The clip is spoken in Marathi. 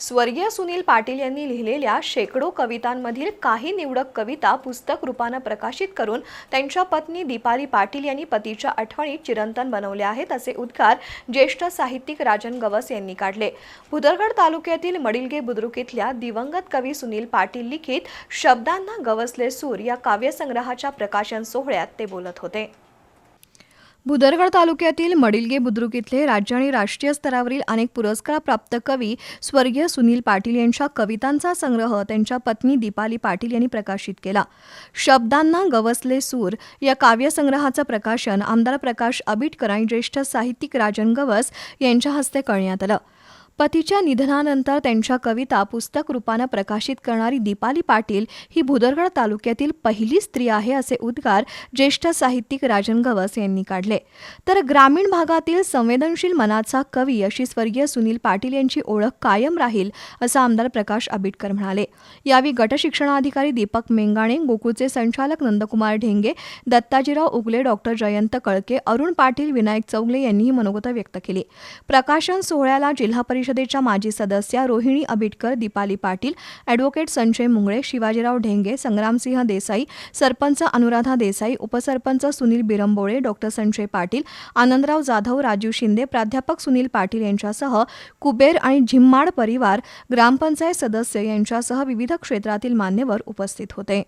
स्वर्गीय सुनील पाटील यांनी लिहिलेल्या शेकडो कवितांमधील काही निवडक कविता पुस्तक रूपानं प्रकाशित करून त्यांच्या पत्नी दीपाली पाटील यांनी पतीच्या आठवणीत चिरंतन बनवले आहेत असे उद्गार ज्येष्ठ साहित्यिक राजन गवस यांनी काढले. भुदरगड तालुक्यातील मडिलगे बुद्रुक इथल्या दिवंगत कवी सुनील पाटील लिखित शब्दांना गवसले सूर या काव्यसंग्रहाच्या प्रकाशन सोहळ्यात ते बोलत होते. भुदरगड तालुक्यातील मडिलगे बुद्रुक इथले राज्य आणि राष्ट्रीय स्तरावरील अनेक पुरस्कार प्राप्त कवी स्वर्गीय सुनील पाटील यांच्या कवितांचा संग्रह त्यांच्या पत्नी दीपाली पाटील यांनी प्रकाशित केला. शब्दांना गवसले सूर या काव्यसंग्रहाचं प्रकाशन आमदार प्रकाश आबिटकर आणि ज्येष्ठ साहित्यिक राजन गवस यांच्या हस्ते करण्यात आलं. पतीच्या निधनानंतर त्यांच्या कविता पुस्तक रूपानं प्रकाशित करणारी दीपाली पाटील ही भुदरगड तालुक्यातील पहिली स्त्री आहे असे उद्गार ज्येष्ठ साहित्यिक राजन गवस यांनी काढले. तर ग्रामीण भागातील संवेदनशील मनाचा कवी अशी स्वर्गीय सुनील पाटील यांची ओळख कायम राहील असं आमदार प्रकाश आबिटकर म्हणाले. यावेळी गटशिक्षणाधिकारी दीपक मेंगाणे गोकुळचे संचालक नंदकुमार ढेंगे दत्ताजीराव उगले डॉक्टर जयंत कळके अरुण पाटील विनायक चौगले यांनीही मनोगत व्यक्त केली. प्रकाशन सोहळ्याला जिल्हा परिषद परिषदेच्या माजी सदस्या रोहिणी अबिटकर दीपाली पाटील ॲडव्होकेट संजय मुंगळे शिवाजीराव ढेंगे संग्रामसिंह देसाई सरपंच अनुराधा देसाई उपसरपंच सुनील बिरंबोळे डॉक्टर संजय पाटील आनंदराव जाधव राजीव शिंदे प्राध्यापक सुनील पाटील यांच्यासह कुबेर आणि झिम्माड परिवार ग्रामपंचायत सदस्य यांच्यासह विविध क्षेत्रातील मान्यवर उपस्थित होते.